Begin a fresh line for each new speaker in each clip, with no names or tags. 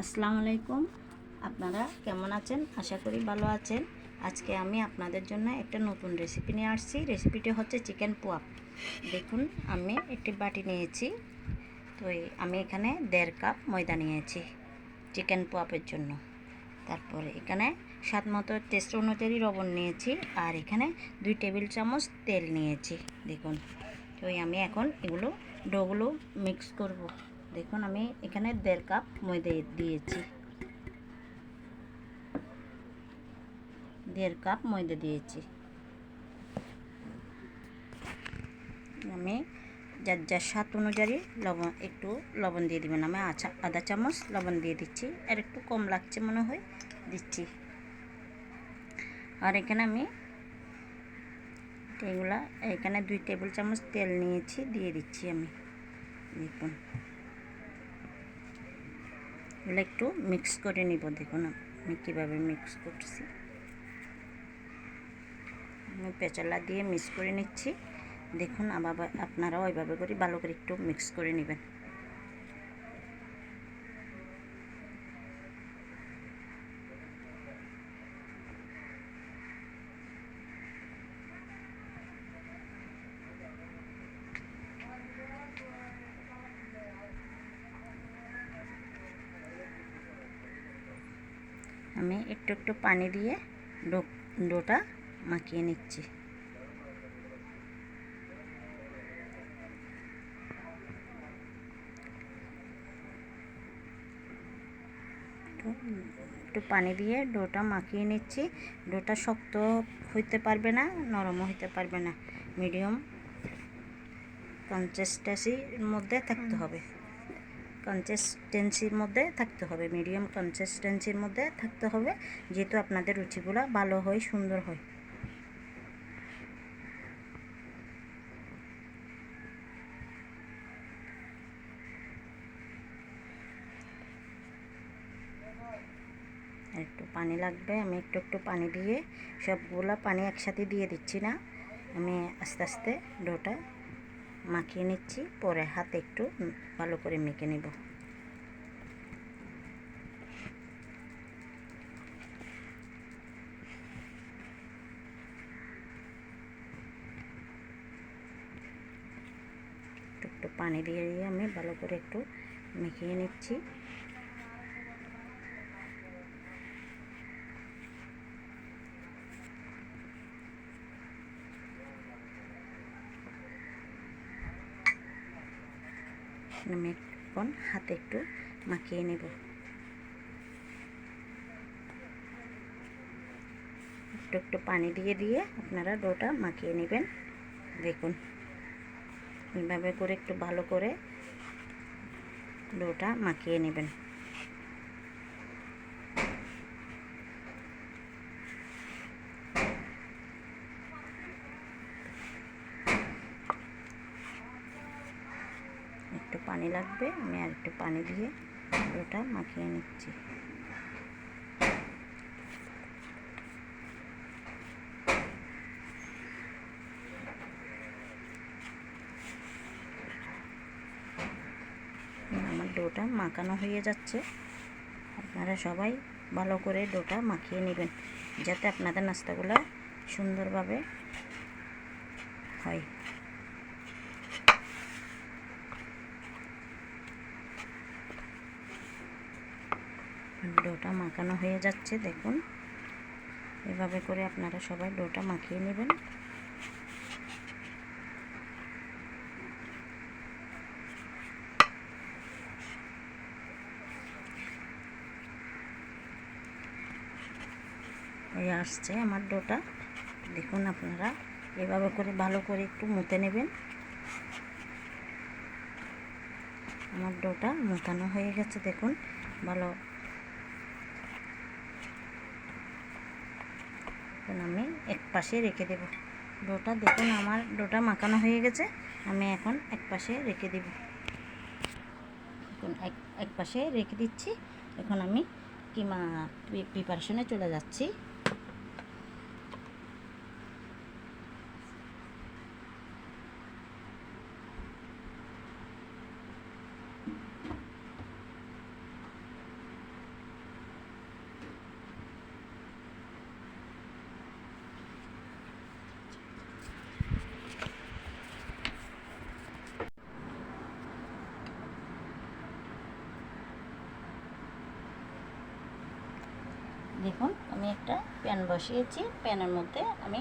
আসসালামু আলাইকুম। আপনারা কেমন আছেন? আশা করি ভালো আছেন। আজকে আমি আপনাদের জন্য একটা নতুন রেসিপি নিয়ে আসছি। রেসিপিটি হচ্ছে চিকেন পোয়াপ দেখুন, আমি একটি বাটি নিয়েছি। তো আমি এখানে দেড় কাপ ময়দা নিয়েছি চিকেন পোয়াপের জন্য। তারপরে এখানে স্বাদ মতো টেস্ট অনুযায়ী লবণ নিয়েছি আর এখানে দুই টেবিল চামচ তেল নিয়েছি। দেখুন, তো আমি এখন এগুলো ডোগুলো মিক্স করব। দেখুন, আমি এখানে দেড় কাপ ময়দা দিয়েছি। দেড় কাপ ময়দা দিয়েছি। আমি যার যার স্বাদ অনুযায়ী লবণ, একটু লবণ দিয়ে দিবেন। আমি আচ্ছা আধা চামচ লবণ দিয়ে দিচ্ছি। আর একটু কম লাগছে মনে হয়, দিচ্ছি। আর এখানে আমি এগুলা এখানে দুই টেবিল চামচ তেল নিয়েছি, দিয়ে দিচ্ছি আমি। দেখুন। এগুলো একটু মিক্স করে নিব, দেখুন আমি কীভাবে মিক্স করছি। আমি পেঁচালা দিয়ে মিক্স করে নিচ্ছি। দেখুন, আবার আপনারাও ওইভাবে করে ভালো করে একটু মিক্স করে নেবেন আমি একটু একটু পানি দিয়ে ডো ডোটা মাখিয়ে নিচ্ছি। একটু একটু পানি দিয়ে ডোটা মাখিয়ে নিচ্ছি। ডোটা শক্ত হইতে পারবে না নরমও হইতে পারবে না। মিডিয়াম কনসিস্টেন্সির মধ্যে থাকতে হবে। কনসিস্টেন্সির মধ্যে থাকতে হবে মিডিয়াম কনসিস্টেন্সির মধ্যে থাকতে হবে, যেহেতু আপনাদের রুচিগুলো ভালো হয়, সুন্দর হয়। একটু পানি লাগবে, আমি একটু একটু পানি দিয়ে সবগুলো পানি একসাথে দিয়ে দিচ্ছি না। আমি আস্তে আস্তে ডোটা মাখিয়ে নিচ্ছি, পরে হাতে একটু ভালো করে মেখে নেব। একটু পানি দিয়ে দিয়ে আমি ভালো করে একটু মেখিয়ে নিচ্ছি। আমি এখন হাতে একটু মাখিয়ে নেব। একটু একটু পানি দিয়ে দিয়ে আপনারা ডোটা মাখিয়ে নেবেন। দেখুন, এইভাবে করে একটু ভালো করে ডোটা মাখিয়ে নেবেন একটু পানি লাগবে, আমি আর একটু পানি দিয়ে ডোটা মাখিয়ে নিচ্ছি। আমার ডোটা মাখানো হয়ে যাচ্ছে। আপনারা সবাই ভালো করে ডোটা মাখিয়ে নেবেন, যাতে আপনাদের নাস্তাগুলো সুন্দরভাবে হয়। ডোটা মাখানো হয়ে যাচ্ছে, দেখুন। এভাবে করে আপনারা সবাই ডোটা মাখিয়ে নেবেন। এই আসছে আমার ডোটা। দেখুন আপনারা, এভাবে করে ভালো করে একটু মুতে নেবেন। আমার ডোটা মোতানো হয়ে গেছে, দেখুন। ভালো এখন আমি এক পাশে রেখে দেব। ডোটা দেখুন, আমার ডোটা মাখানো হয়ে গেছে, আমি এখন এক পাশে রেখে দেব। এখন এক এক পাশে রেখে দিচ্ছি। এখন আমি কিমা প্রিপারেশনে চলে যাচ্ছি দেখুন আমি একটা প্যান বসিয়েছি, প্যানের মধ্যে আমি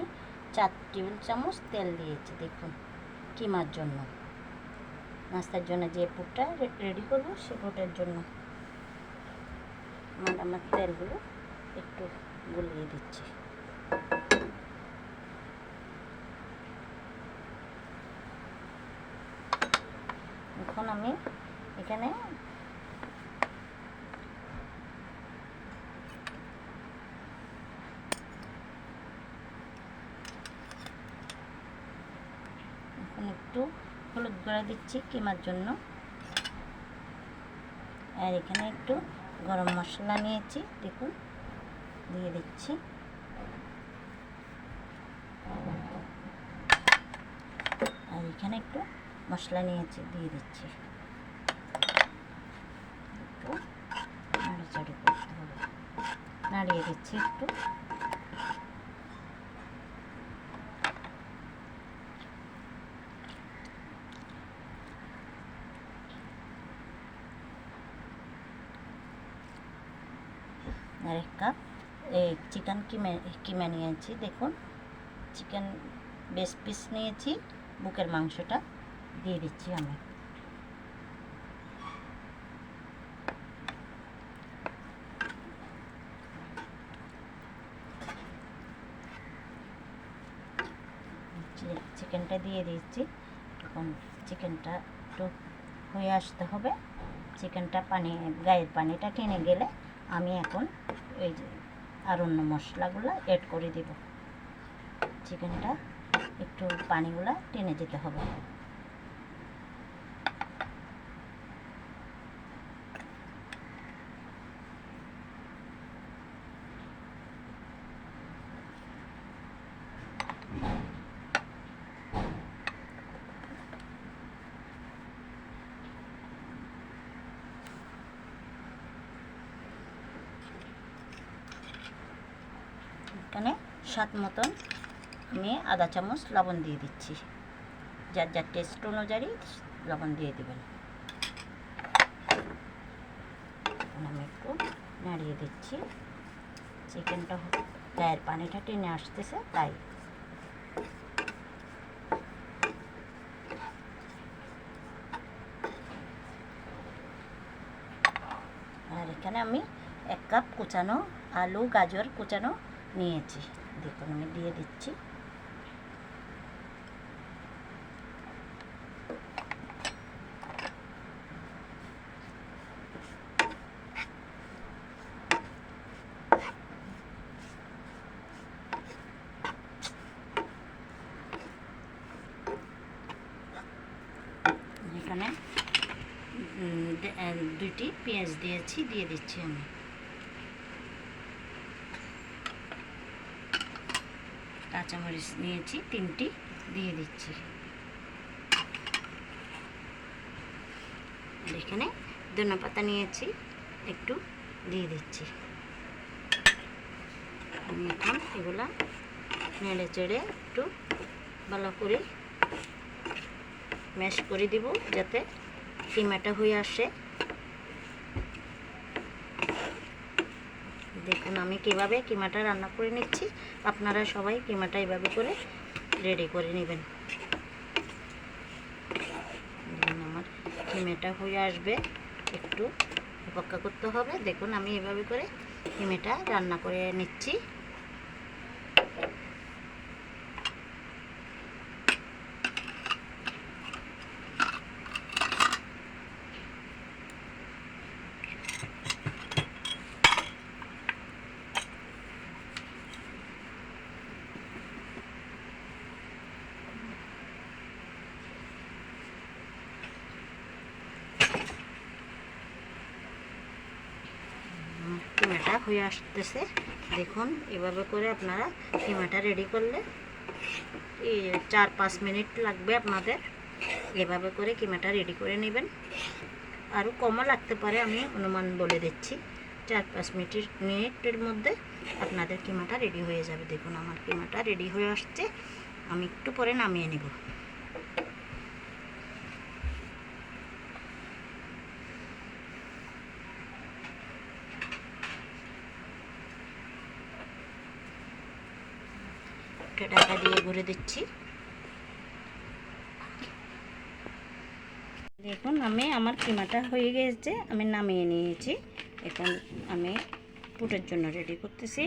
চার টেবিল চামচ তেল দিয়েছি, দেখুন, কিমার জন্য। নাস্তার জন্য যে পুরটা রেডি করব, সে পুরটার জন্য আমার আমার তেলগুলো একটু গুলিয়ে দিচ্ছি। এখন আমি এখানে এখন একটু গুঁড়া দিচ্ছি কিমার জন্য। আর এখানে একটু গরম মশলা নিয়েছি, দেখুন, দিয়ে দিচ্ছি। আর এখানে একটু মশলা নিয়েছি, দিয়ে দিচ্ছি। একটু নাড়িয়ে দিচ্ছি একটু। আর এক কাপ এই চিকেন কিমে কিমে নিয়েছি? দেখুন চিকেন বেশ পিস নিয়েছি, বুকের মাংসটা দিয়ে দিচ্ছি আমি। চিকেনটা দিয়ে দিচ্ছি। এখন চিকেনটা একটু হয়ে আসতে হবে। চিকেনটা পানি গায়ের পানিটা টেনে গেলে আমি এখন ওই যে আর অন্য মশলাগুলো অ্যাড করে দেব। চিকেনটা একটু পানিগুলো টেনে যেতে হবে এখানে স্বাদ মতন আমি আধা চামচ লবণ দিয়ে দিচ্ছি। যার যার টেস্ট অনুযায়ী লবণ দিয়ে দেবেন। আমি একটু নাড়িয়ে দিচ্ছি। চিকেনটা গায়ের পানিটা টেনে আসতেছে, তাই। আর এখানে আমি এক কাপ কুচানো আলু, গাজর কুচানো নিয়েছি। দেখুন আমি দিয়ে দিচ্ছি। এখানে দুইটি পেঁয়াজ দিয়েছি দিয়ে দিচ্ছি আমি। কাঁচামরিচ নিয়েছি, তিনটি দিয়ে দিচ্ছি। এখানে ধনে পাতা নিয়েছি, একটু দিয়ে দিচ্ছি। আমি এখন এগুলা নেড়ে চেড়ে একটু ভালো করে ম্যাশ করে দিব যাতে কিমাটা হয়ে আসে। দেখুন আমি কীভাবে কিমাটা রান্না করে নিচ্ছি। আপনারা সবাই কিমাটা এভাবে করে রেডি করে নেবেন। আমার কিমেটা হয়ে আসবে। একটু অপেক্ষা করতে হবে। দেখুন আমি এভাবে করে কিমেটা রান্না করে নিচ্ছি কিমাটা হয়ে আসতেছে। দেখুন, এভাবে করে আপনারা কিমাটা রেডি করলে এই চার পাঁচ মিনিট লাগবে আপনাদের। এভাবে করে কিমাটা রেডি করে নেবেন। আরও কমও লাগতে পারে, আমি অনুমান বলে দিচ্ছি। চার পাঁচ মিনিটের মিনিটের মধ্যে আপনাদের কিমাটা রেডি হয়ে যাবে। দেখুন, আমার কিমাটা রেডি হয়ে আসছে। আমি একটু পরে নামিয়ে নেব। একটু ঢাকা দিয়ে ঘুরে দিচ্ছি। দেখুন, আমি আমার কিমাটা হয়ে গেছে, আমি নামিয়ে নিয়েছি। এখন আমি পুটের জন্য রেডি করতেছি।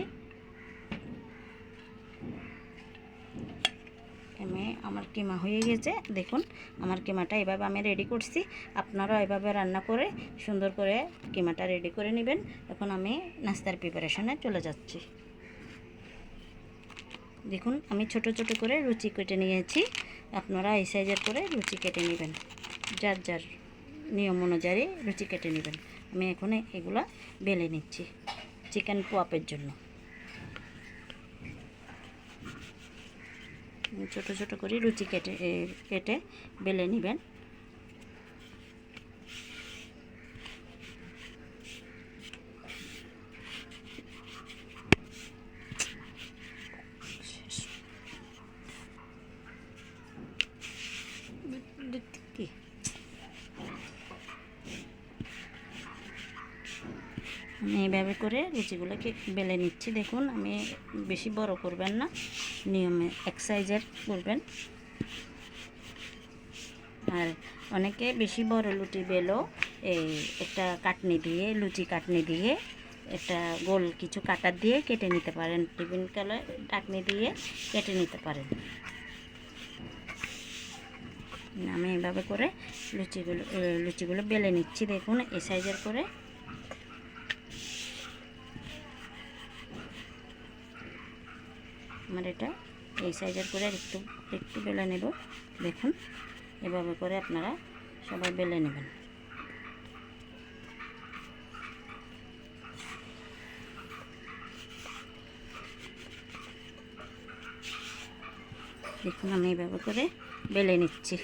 আমি আমার কিমা হয়ে গেছে। দেখুন, আমার কিমাটা এভাবে আমি রেডি করছি। আপনারাও এভাবে রান্না করে, সুন্দর করে কিমাটা রেডি করে নেবেন। এখন আমি নাস্তার প্রিপারেশনে চলে যাচ্ছি। দেখুন, আমি ছোট ছোট করে রুচি কেটে নিয়েছি। আপনারা এই সাইজের করে রুচি কেটে নেবেন। যার যার নিয়ম অনুযায়ী রুচি কেটে নেবেন। আমি এখন এগুলা বেলে নিচ্ছি চিকেন পোয়াপের জন্য। ছোট ছোট করে রুচি কেটে কেটে বেলে নেবেন কি আমি এইভাবে করে লুচিগুলোকে বেলে নিচ্ছি? দেখুন, আমি বেশি বড় করবেন না, নিয়মে এক সাইজের করবেন। আর অনেকে বেশি বড় লুচি বেলো, এই একটা কাটনি দিয়ে, লুচি কাটনি দিয়ে, একটা গোল কিছু কাটার দিয়ে কেটে নিতে পারেন। টিফিন কালে টাকনি দিয়ে কেটে নিতে পারেন। আমি এভাবে করে লুচিগুলো লুচিগুলো বেলে নিচ্ছি, দেখুন এই সাইজের করে। আমার এটা, এই সাইজের করে একটু একটু বেলে নেব, দেখুন। এভাবে করে আপনারা সবাই বেলে নেবেন। দেখুন, আমি এভাবে করে বেলে নিচ্ছি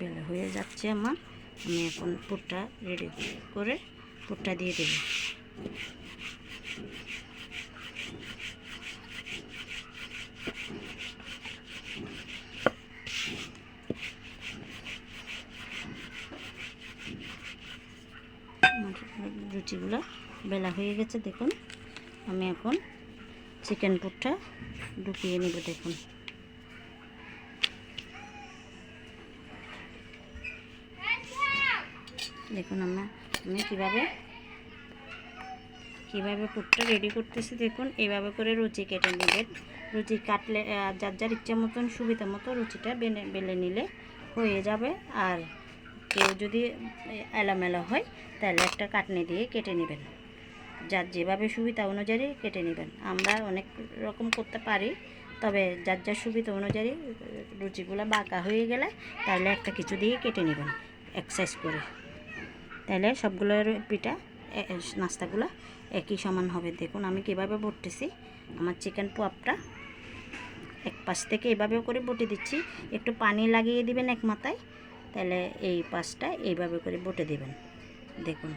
বেলা যাচ্ছে আমার, আমি এখন পুরটা রেডি করে পুরটা দিয়ে দেব। রুচিগুলো বেলা হয়ে গেছে, দেখুন। আমি এখন চিকেন পুরটা ঢুকিয়ে নেব, দেখুন। দেখুন আমরা আমি কীভাবে কীভাবে পুরটা রেডি করতেছি দেখুন এইভাবে করে রুচি কেটে নেবেন রুচি কাটলে যার যার ইচ্ছা মতন, সুবিধা মতো রুচিটা বেলে বেলে নিলে হয়ে যাবে। আর কেউ যদি এলোমেলো হয়, তাহলে একটা কাটনি দিয়ে কেটে নেবেন। যার যেভাবে সুবিধা অনুযায়ী কেটে নেবেন। আমরা অনেক রকম করতে পারি, তবে যার যার সুবিধা অনুযায়ী, রুচিগুলো বাঁকা হয়ে গেলে, তাহলে একটা কিছু দিয়ে কেটে নেবেন এক্সারসাইজ করে। তাহলে সবগুলোর পিঠা নাস্তাগুলো একই সমান হবে। দেখুন, আমি কীভাবে বটতেছি, আমার চিকেন পোয়াপটা এক পাশ থেকে এভাবে করে বটে দিচ্ছি। একটু পানি লাগিয়ে দিবেন এক মাথায় তাহলে এই পাশটা এইভাবে করে বটে দিবেন। দেখুন,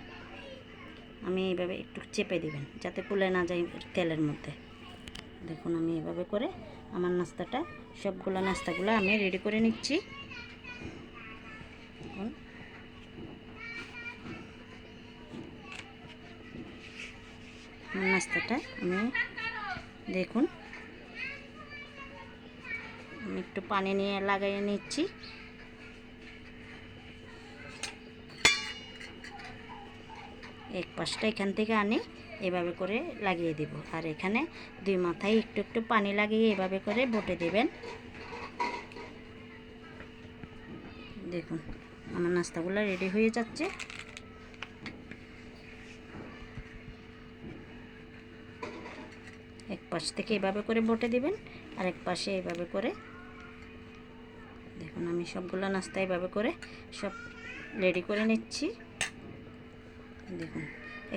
আমি এইভাবে একটু চেপে দিবেন, যাতে পুলে না যায় তেলের মধ্যে। দেখুন, আমি এভাবে করে আমার নাস্তাটা, সবগুলো নাস্তাগুলো আমি রেডি করে নিচ্ছি। দেখুন নাস্তাটা আমি দেখুন। আমি একটু পানি নিয়ে লাগাইয়ে নিচ্ছি। এক পাশটা এখান থেকে আনি, এভাবে করে লাগিয়ে দেব। আর এখানে দুই মাথায় একটু একটু পানি লাগিয়ে এভাবে করে বটে দেবেন। দেখুন, আমার নাস্তাগুলো রেডি হয়ে যাচ্ছে এক পাশ থেকে এভাবে করে বটে দিবেন আর এক পাশে এভাবে করে। দেখুন, আমি সবগুলো নাস্তা এভাবে করে সব রেডি করে নিচ্ছি। দেখুন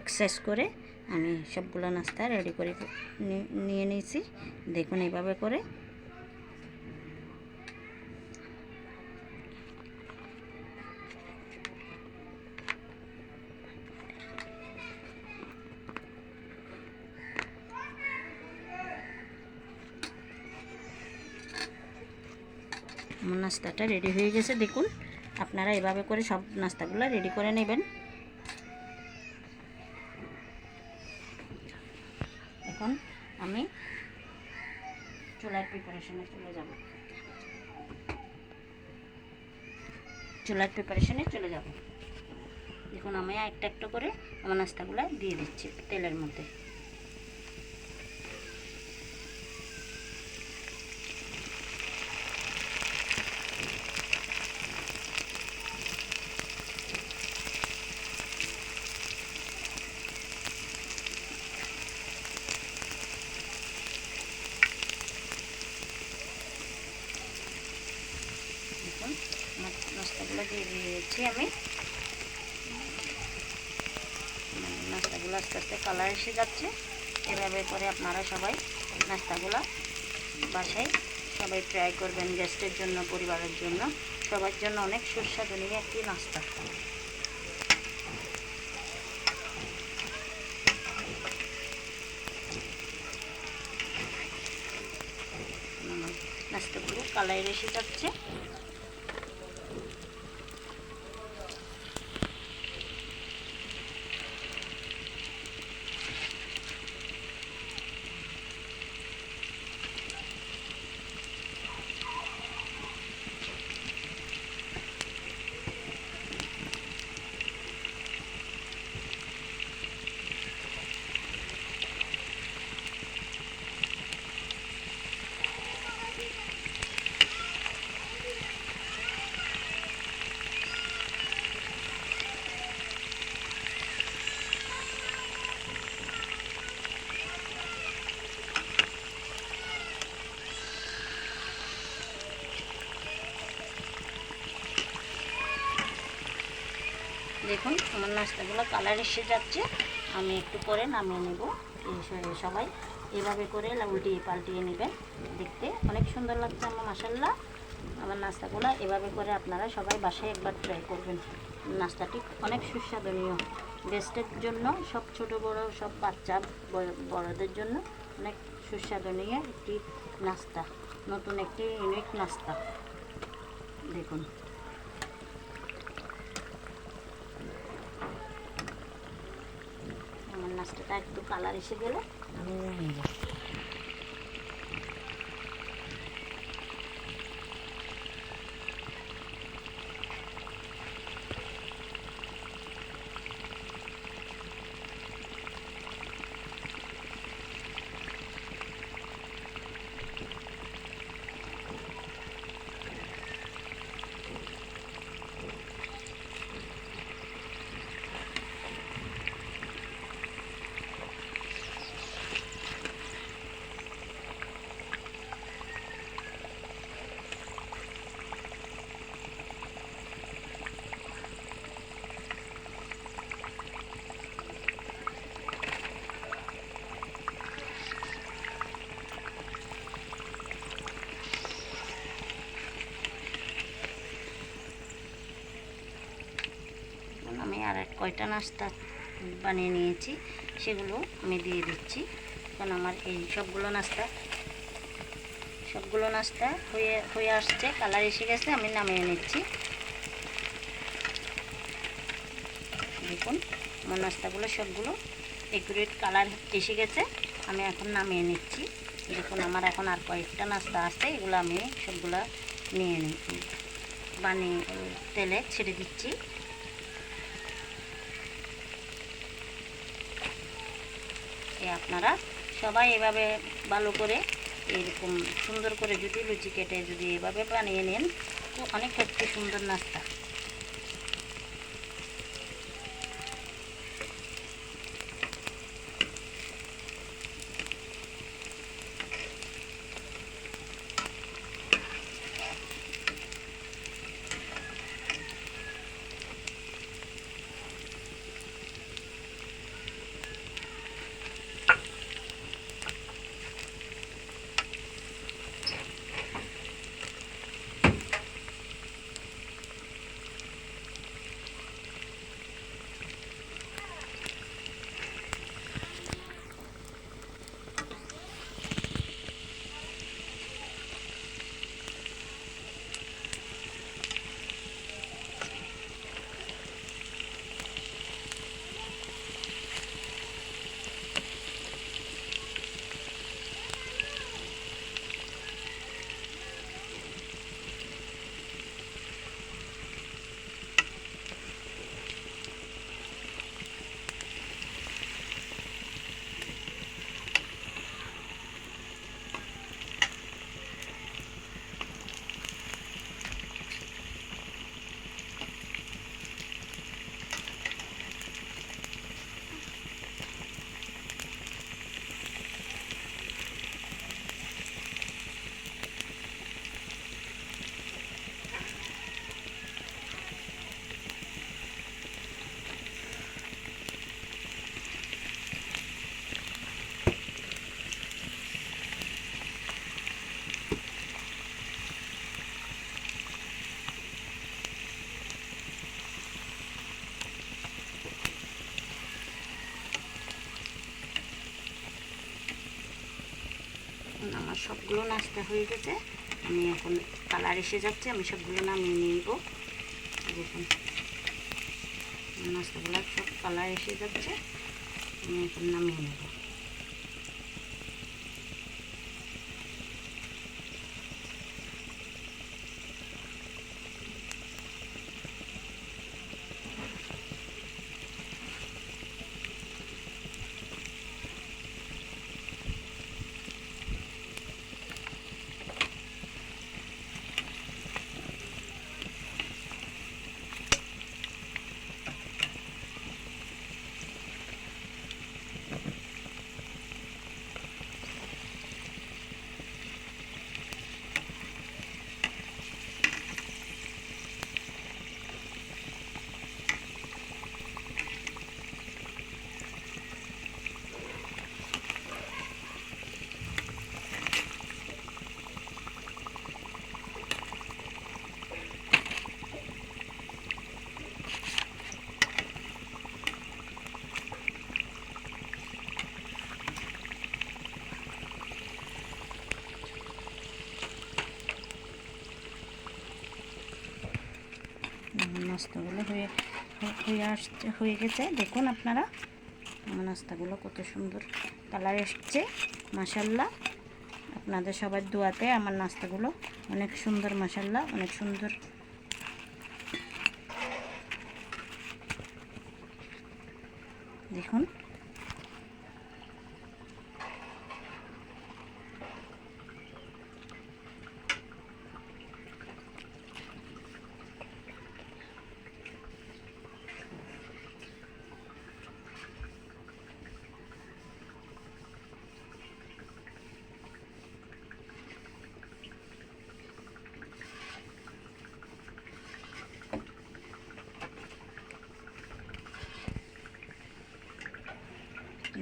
এক্সারসাইজ করে আমি সবগুলো নাস্তা রেডি করে নিয়ে নিয়েছি। দেখুন এইভাবে করে আমার নাস্তাটা রেডি হয়ে গেছে। দেখুন, আপনারা এভাবে করে সব নাস্তাগুলো রেডি করে নেবেন। এখন আমি চুলার প্রিপারেশনে চলে যাব। চুলার প্রিপারেশনে চলে যাব। দেখুন, আমি একটা একটা করে আমার নাস্তাগুলো দিয়ে দিচ্ছি তেলের মধ্যে দেখুন আমার নাস্তাগুলো দিয়ে দিয়েছি আমি আমার নাস্তাগুলো আস্তে আস্তে কালার এসে যাচ্ছে। এভাবে করে আপনারা সবাই নাস্তাগুলো বাসায় সবাই ট্রাই করবেন গেস্টের জন্য, পরিবারের জন্য। সবার জন্য অনেক সুস্বাদু, নিয়ে একটি নাস্তা। নাস্তাগুলো কালার এসে যাচ্ছে। দেখুন আমার নাস্তাগুলো কালার এসে যাচ্ছে। আমি একটু পরে নামিয়ে নেব। সবাই এভাবে করে উল্টিয়ে পাল্টিয়ে নেবেন। দেখতে অনেক সুন্দর লাগছে আমার মাসাল্লাহ আমার নাস্তাগুলো এভাবে করে আপনারা সবাই বাসায় একবার ট্রাই করবেন। নাস্তাটি অনেক সুস্বাদনীয়। গেস্টের জন্য, সব ছোট, বড়, সব বাচ্চা বড়- বড়দের জন্য অনেক সুস্বাদনীয় একটি নাস্তা। নতুন একটি ইউনিক নাস্তা। দেখুন। নাস্তাটা একটু কালার এসে গেলে আমি নিয়ে যাব কয়টা নাস্তা বানিয়ে নিয়েছি সেগুলো আমি দিয়ে দিচ্ছি। কারণ আমার এই সবগুলো নাস্তা সবগুলো নাস্তা হয়ে হয়ে আসছে, কালার এসে গেছে, আমি নামিয়ে নিচ্ছি। দেখুন, আমার নাস্তাগুলো সবগুলো একুরেট কালার এসে গেছে, আমি এখন নামিয়ে নিচ্ছি। দেখুন, আমার এখন আর কয়েকটা নাস্তা আছে, এগুলো আমি সবগুলো নিয়ে নিই বানিয়ে তেলে ছেড়ে দিচ্ছি। এ আপনারা। সবাই এভাবে ভালো করে এরকম সুন্দর করে যদি লুচি কেটে যদি এভাবে বানিয়ে নেন অনেক সত্যি সুন্দর নাস্তা। সবগুলো নাস্তা হয়ে গেছে। আমি এখন কালার এসে যাচ্ছে, আমি সবগুলো নামিয়ে নিব। দেখুন, নাস্তাগুলো সব কালার এসে যাচ্ছে, আমি এখন নামিয়ে নেব। নাস্তাগুলো হয়ে হয়ে আসছে হয়ে গেছে। দেখুন আপনারা আমার নাস্তাগুলো কত সুন্দর কালার এসছে মাসাল্লাহ আপনাদের সবার দোয়াতে আমার নাস্তাগুলো অনেক সুন্দর মাসাল্লাহ অনেক সুন্দর দেখুন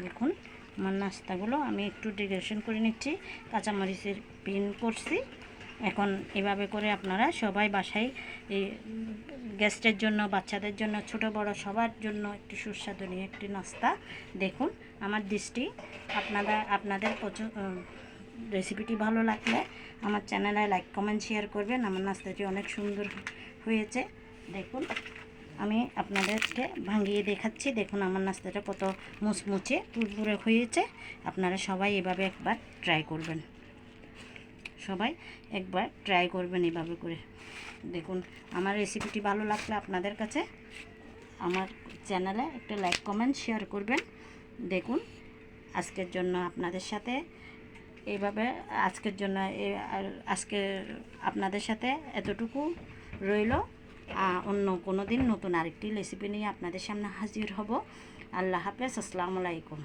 দেখুন, আমার নাস্তাগুলো আমি একটু ডেকোরেশন করে নিচ্ছি, কাঁচামরিচের পিন করছি। এখন এভাবে করে আপনারা সবাই বাসায় এই গেস্টের জন্য, বাচ্চাদের জন্য, ছোট, বড় সবার জন্য একটি সুস্বাদু নিয়ে একটি নাস্তা দেখুন। আমার দৃষ্টি, আপনারা, আপনাদের রেসিপিটি ভালো লাগলে আমার চ্যানেলে লাইক কমেন্ট শেয়ার করবেন। আমার নাস্তাটি অনেক সুন্দর হয়েছে। দেখুন। আমি আপনাদেরকে ভাঙিয়ে দেখাচ্ছি। দেখুন আমার নাস্তাটা কত মুচমুচে তুলতুলে হয়েছে। আপনারা সবাই এভাবে একবার ট্রাই করবেন। সবাই একবার ট্রাই করবেন এভাবে করে। দেখুন, আমার রেসিপিটি ভালো লাগলে আপনাদের কাছে। আমার চ্যানেলে একটা লাইক কমেন্ট শেয়ার করবেন। দেখুন, আজকের জন্য আপনাদের সাথে এইভাবে আজকের জন্য আজকে আপনাদের সাথে এতটুকু রইল। অন্য কোনো দিন নতুন আরেকটি রেসিপি নিয়ে আপনাদের সামনে হাজির হব। আল্লাহ হাফেজ, আসসালামু আলাইকুম।